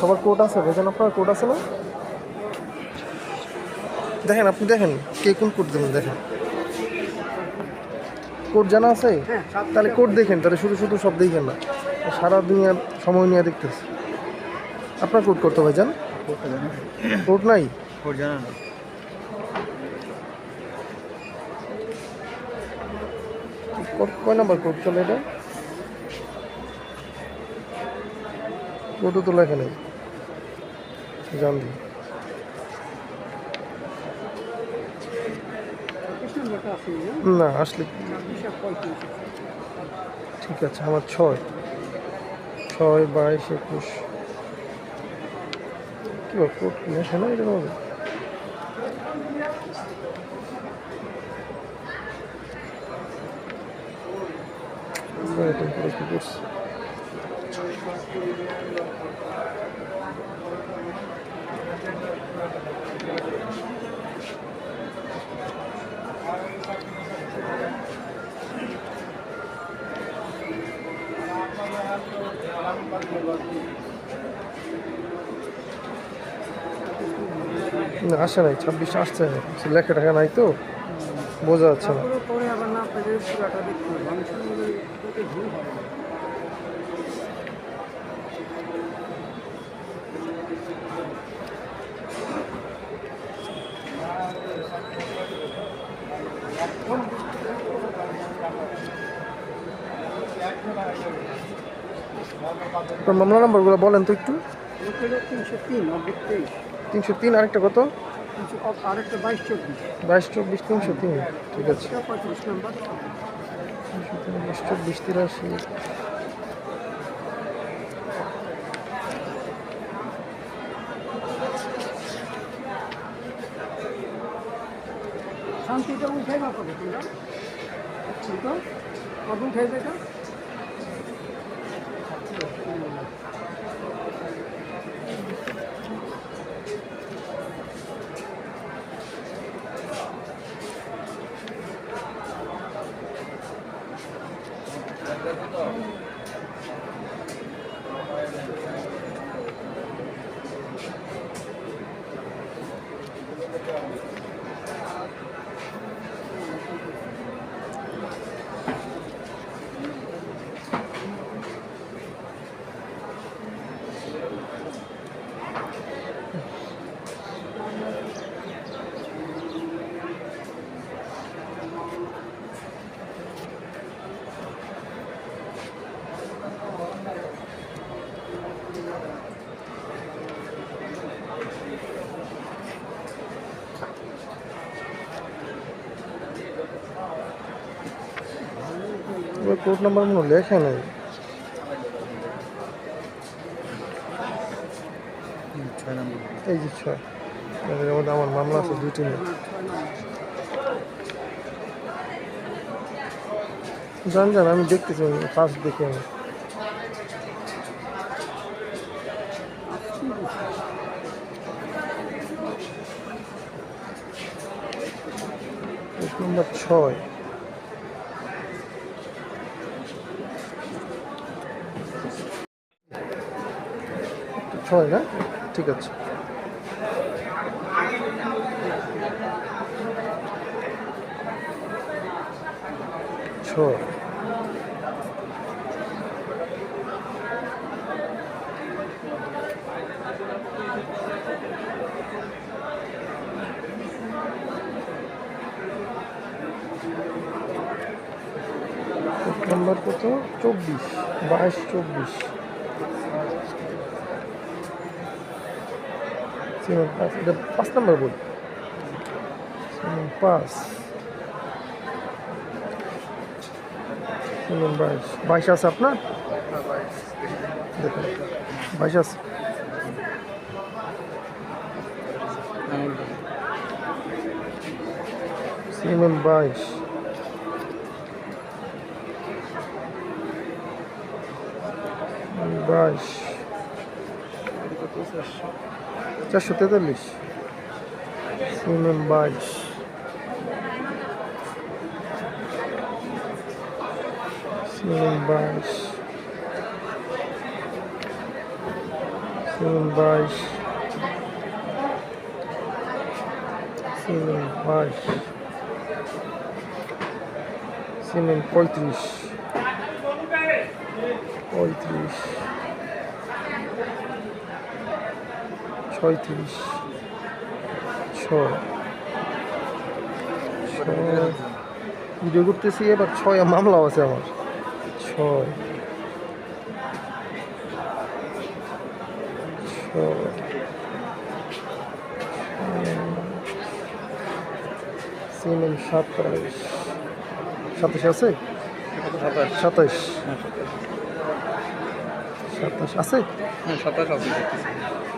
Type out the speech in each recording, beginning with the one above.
সবার কোড আছে বুঝেন আপনার কোড আছে না? দেখেন আপনি দেখেন কে কোন কোড দেবেন দেখেন। কোড জানা আছে? তাহলে কোড দেখেন তাহলে শুধু শুধু সব দেখেন না। সারা দুনিয়ার সময় নিয়ে দেখতেছে। আপনার কোড করতে ভাই যান কোড নাই? কোড জানা না কয় নাম্বার কোড চলে এটা? কোডও তো লেখা নেই। দিই না, আসলে ঠিক আছে, আমার ছয়। ছয়, বাইশ, একুশ। কি বল কোড লেখা না এরকম করে কি করছে? না, আসে নাই, ছাব্বিশ আসছে। না লেখা টাকা নাই তো, বোঝা যাচ্ছে না। মামলা নাম্বারগুলো বলেন তো একটু। তিনশো তিন অব্দিক তেইশ তিনশো তিন আরেকটা কত? বাইশ চব্বিশ। তিনশো তিন। ঠিক আছে। বাইশ চব্বিশ তিরাশি। শান্তিটা উঠাই না করে তোমরা। তো? কত উঠাইবে কোড নাম্বার হয় লেখা নেই। এই যে ছয়। আমার মামলা আছে, দুইটি নিয়ে। জান জান, আমি দেখতেছি ফার্স্ট দেখি আমি। নাম্বার ছয়। ছয় না? ঠিক আছে। নাম্বার কত? চব্বিশ বাইশ চব্বিশ। সিমেন্ট পাঁচ এটা পাঁচ নাম্বার বই সিমেন্ট পাঁচ সিমেন্ট বাইশ বাইশ আছে আপনার দেখুন বাইশ আছে সিমেন্ট বাইশ বাইশ চারশো তেতাল্লিশ সিমেন্ট বাইশ সিমেন্ট বাইশ সিমেন্ট বাইশ সিমেন্ট বাইশ সিমেন্ট পঁয়ত্রিশ পঁয়ত্রিশ ছয়ত্রিশ ছয় ভিডিও করতেছি এবার ছয় মামলাও আছে আমার। ছয় সিমেন্ট সাতাইশ। সাতাশ আছে? সাতাশ। সাতাইশ। হ্যাঁ সাতাশ। আছে? হ্যাঁ সাতাশ আছে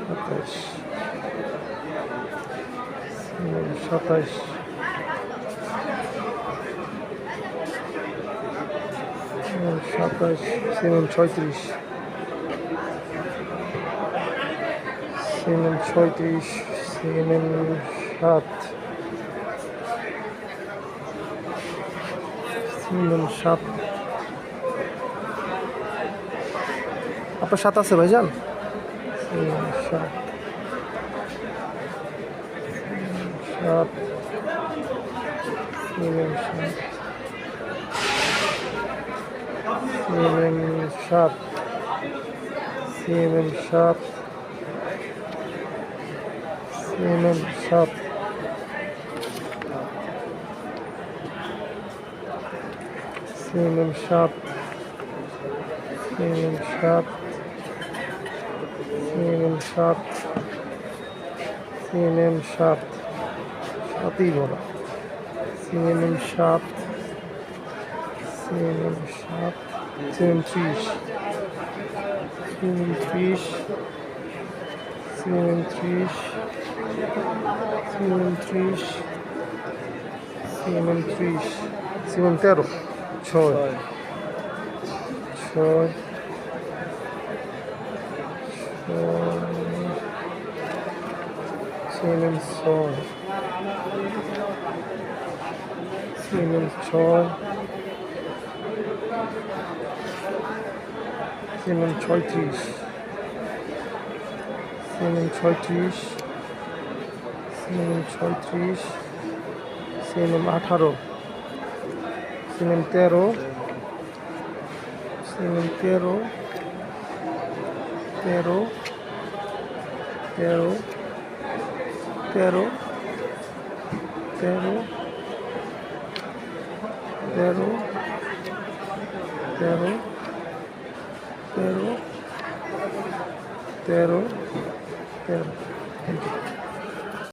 সাতাইশ। সাতাইশ। সাতাইশ, সিমেন্ট ছয়ত্রিশ। সিমেন্ট ছয়ত্রিশ, সিমেন্ট সাত। সিমেন্ট সাত। আপনার সাত আছে ভাইজান? সাত সাত সিএমএম সাত সিএমএম সাত সিএমএম সাত সিএমএম সাত সিএমএম সাত সাত সিএনএম সাত সাতই বলা। সিএনএম সাত সিএনএম সাত সিএনএম ত্রিশ। সিএনএম ত্রিশ সিএনএম ত্রিশ সিএনএম ত্রিশ সিএনএম ত্রিশ সিএনএম তেরো। ছয়। ছয়। ছয়। সিএমএল ছয় সিএমএল ছয় সিএমএল ছয়ত্রিশ সিএমএল ছয়ত্রিশ সিএমএল ছয়ত্রিশ সিএমএল আঠারো সিএমএল তেরো সিএমএল তেরো তেরো তেরো तेरह तेरह तेरह तेरह तेरह तेरह तेरह थैंक यू